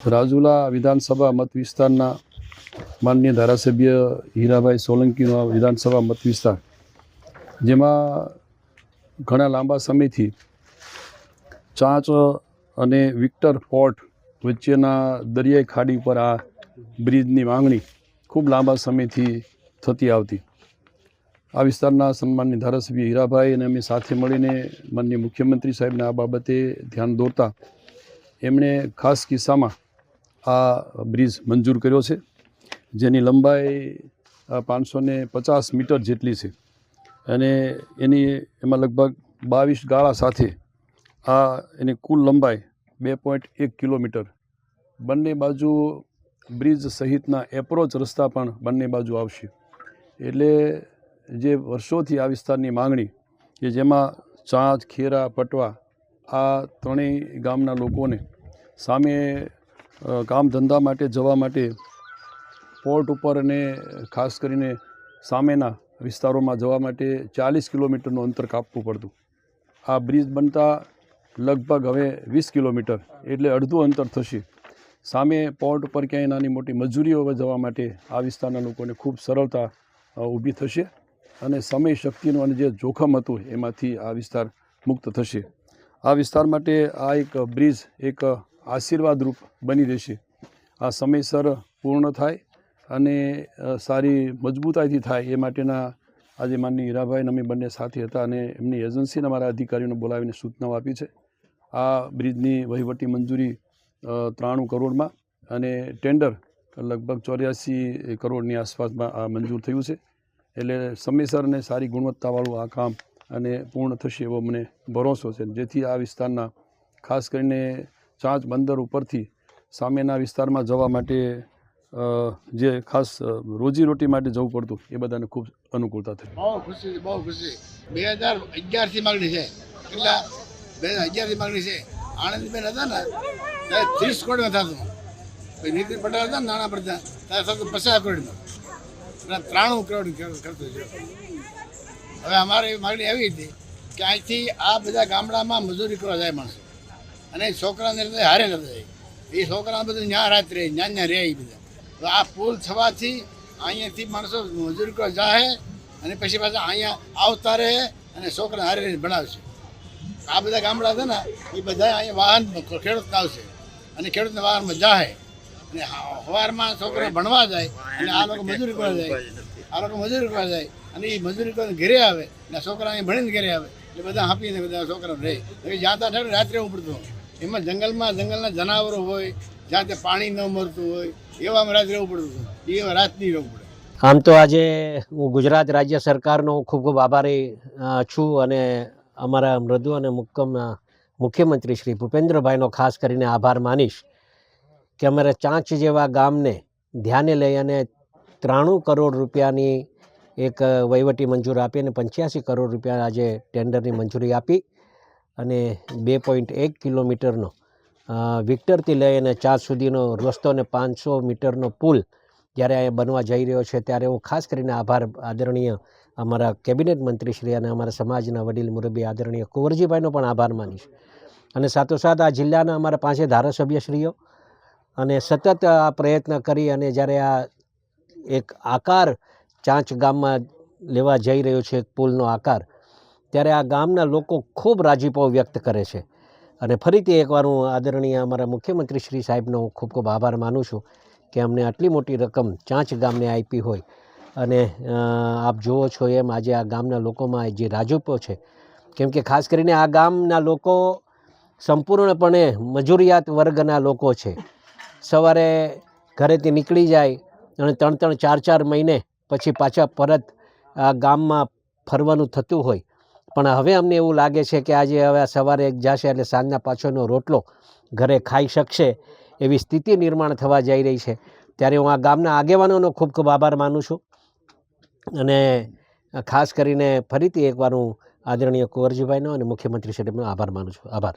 રાજુલા વિધાનસભા મત વિસ્તારના માનનીય ધારાસભ્ય હીરાભાઈ સોલંકીનો વિધાનસભા મત વિસ્તાર, જેમાં ઘણા લાંબા સમયથી ચાંચ અને વિક્ટર પોર્ટ વચ્ચેના દરિયાઈ ખાડી પર આ બ્રિજની માંગણી ખૂબ લાંબા સમયથી થતી આવતી. આ વિસ્તારના સન્માનની ધારાસભ્ય હીરાભાઈ અને અમે સાથે મળીને માનનીય મુખ્યમંત્રી સાહેબને આ બાબતે ધ્યાન દોરતા એમણે ખાસ કિસ્સામાં આ બ્રિજ મંજૂર કર્યો છે, જેની લંબાઈ પાંચસો ને પચાસ મીટર જેટલી છે. અને એની એમાં લગભગ બાવીસ ગાળા સાથે આ એની કુલ લંબાઈ બે પોઈન્ટ એક કિલોમીટર. બંને બાજુ બ્રિજ સહિતના એપ્રોચ રસ્તા પણ બંને બાજુ આવશે. એટલે જે વર્ષોથી આ વિસ્તારની માંગણી કે જેમાં ચાંચ ખેરા, પટવા આ ત્રણેય ગામના લોકોને સામે કામ ધંધા માટે જવા માટે પોર્ટ ઉપર અને ખાસ કરીને સામેના વિસ્તારોમાં જવા માટે ચાલીસ કિલોમીટરનું અંતર કાપવું પડતું. આ બ્રિજ બનતા લગભગ હવે વીસ કિલોમીટર એટલે અડધું અંતર થશે. સામે પોર્ટ ઉપર ક્યાંય નાની મોટી મજૂરીઓ જવા માટે આ વિસ્તારના લોકોને ખૂબ સરળતા ઊભી થશે અને સમય શક્તિનું અને જે જોખમ હતું એમાંથી આ વિસ્તાર મુક્ત થશે. આ વિસ્તાર માટે આ એક બ્રિજ, એક આશીર્વાદરૂપ બની રહેશે. આ સમયસર પૂર્ણ થાય અને સારી મજબૂતાઈથી થાય એ માટેના આજે માનની હીરાભાઈ અમે બંને સાથે હતા અને એમની એજન્સીના મારા અધિકારીઓને બોલાવીને સૂચનાઓ આપી છે. આ બ્રિજની વહીવટી મંજૂરી ત્રાણું કરોડમાં અને ટેન્ડર લગભગ ચોર્યાસી કરોડની આસપાસમાં આ મંજૂર થયું છે. એટલે સમયસર અને સારી ગુણવત્તાવાળું આ કામ અને પૂર્ણ થશે એવો મને ભરોસો છે. જેથી આ વિસ્તારના ખાસ કરીને ચાંચ બંદર ઉપરથી સામેના વિસ્તારમાં જવા માટે જે ખાસ રોજીરોટી માટે જવું પડતું, એ બધાને ખૂબ અનુકૂળતા થઈ. બહુ ખુશી બહુ ખુશી. બે હજાર અગિયારથી માગણી છે. કેટલા? બે હજાર અગિયારથી માગણી છે. આણંદબેન હતા ને, ત્યારે ત્રીસ કરોડમાં થતું. પછી નીતિન પટેલ હતા ને, નાણાં પ્રધાન, ત્યારે થતું પચાસ કરોડમાં અને ત્રાણું કરોડ કરતું છે હવે અમારી માગણી એવી હતી કે અહીંથી આ બધા ગામડામાં મજૂરી કરવા જાય માણસો. અને છોકરાને હારે નતા એ છોકરા બધું ન્યા રાત રહે, ન્યા ન્યા રહે બધા. તો આ પુલ થવાથી અહીંયાથી માણસો મજૂરી કરવા જાય અને પછી પાછા અહીંયા આવતા રહે અને છોકરા હારે રહીને ભણાવશે. આ બધા ગામડા છે ને, એ બધા અહીંયા વાહન ખેડૂતને આવશે. અને ખેડૂતના વાહનમાં જાય અને સવારમાં છોકરા ભણવા જાય અને આ લોકો મજૂરી કરવા જાય. આ લોકો મજૂરી કરવા જાય અને એ મજૂરી કરીને ઘરે આવે અને છોકરા અહીંયા ભણીને ઘરે આવે. એટલે બધા હાંપીને બધા છોકરા રહે. જ્યાં ત્યાં રાત્રે રહેવું પડતું. એમાં જંગલમાં જંગલના જનાવરો હોય, જ્યાં ત્યાં પાણી ન મળતું હોય, એવામાં રાત રહેવું પડતું હતું. એવા રાત નહીં રહેવું પડે. આમ તો આજે હું ગુજરાત રાજ્ય સરકારનો ખૂબ ખૂબ આભારી છું અને અમારા મૃદુ અને મુક્કમ મુખ્યમંત્રી શ્રી ભૂપેન્દ્રભાઈનો ખાસ કરીને આભાર માનીશ કે અમારા ચાંચ જેવા ગામને ધ્યાને લઈ અને ત્રાણું કરોડ રૂપિયાની એક વહીવટી મંજૂર આપી અને પંચ્યાસી કરોડ રૂપિયા આજે ટેન્ડરની મંજૂરી આપી. અને બે પોઈન્ટ એક કિલોમીટરનો વિક્ટરથી લઈ અને ચાંચ સુધીનો રસ્તો અને પાંચસો મીટરનો પુલ જ્યારે આ બનવા જઈ રહ્યો છે, ત્યારે હું ખાસ કરીને આભાર આદરણીય અમારા કેબિનેટ મંત્રીશ્રી અને અમારા સમાજના વડીલ મુરબી આદરણીય કુંવરજીભાઈનો પણ આભાર માનીશ. અને સાથોસાથ આ જિલ્લાના અમારા પાંચે ધારાસભ્યશ્રીઓ અને સતત આ પ્રયત્ન કરી અને જ્યારે આ એક આકાર ચાંચ ગામમાં લેવા જઈ રહ્યો છે, એક પુલનો આકાર ત્યારે આ ગામના લોકો ખૂબ રાજીપો વ્યક્ત કરે છે. અને ફરીથી એકવાર હું આદરણીય અમારા મુખ્યમંત્રી શ્રી સાહેબનો હું ખૂબ ખૂબ આભાર માનું છું કે અમને આટલી મોટી રકમ ચાંચ ગામને આપી હોય. અને આપ જુઓ છો એમ આજે આ ગામના લોકોમાં જે રાજુપો છે, કેમ કે ખાસ કરીને આ ગામના લોકો સંપૂર્ણપણે મજૂરિયાત વર્ગના લોકો છે. સવારે ઘરેથી નીકળી જાય અને ત્રણ ત્રણ ચાર ચાર મહિને પછી પાછા પરત આ ગામમાં ફરવાનું થતું હોય. પણ હવે અમને એવું લાગે છે કે આજે હવે સવારે એક જશે એટલે સાંજના પાછળનો રોટલો ઘરે ખાઈ શકશે એવી સ્થિતિ નિર્માણ થવા જઈ રહી છે. ત્યારે હું આ ગામના આગેવાનોનો ખૂબ ખૂબ આભાર માનું છું. અને ખાસ કરીને ફરીથી એકવાર હું આદરણીય કુંવરજીભાઈનો અને મુખ્યમંત્રી સાહેબનો આભાર માનું છું. આભાર.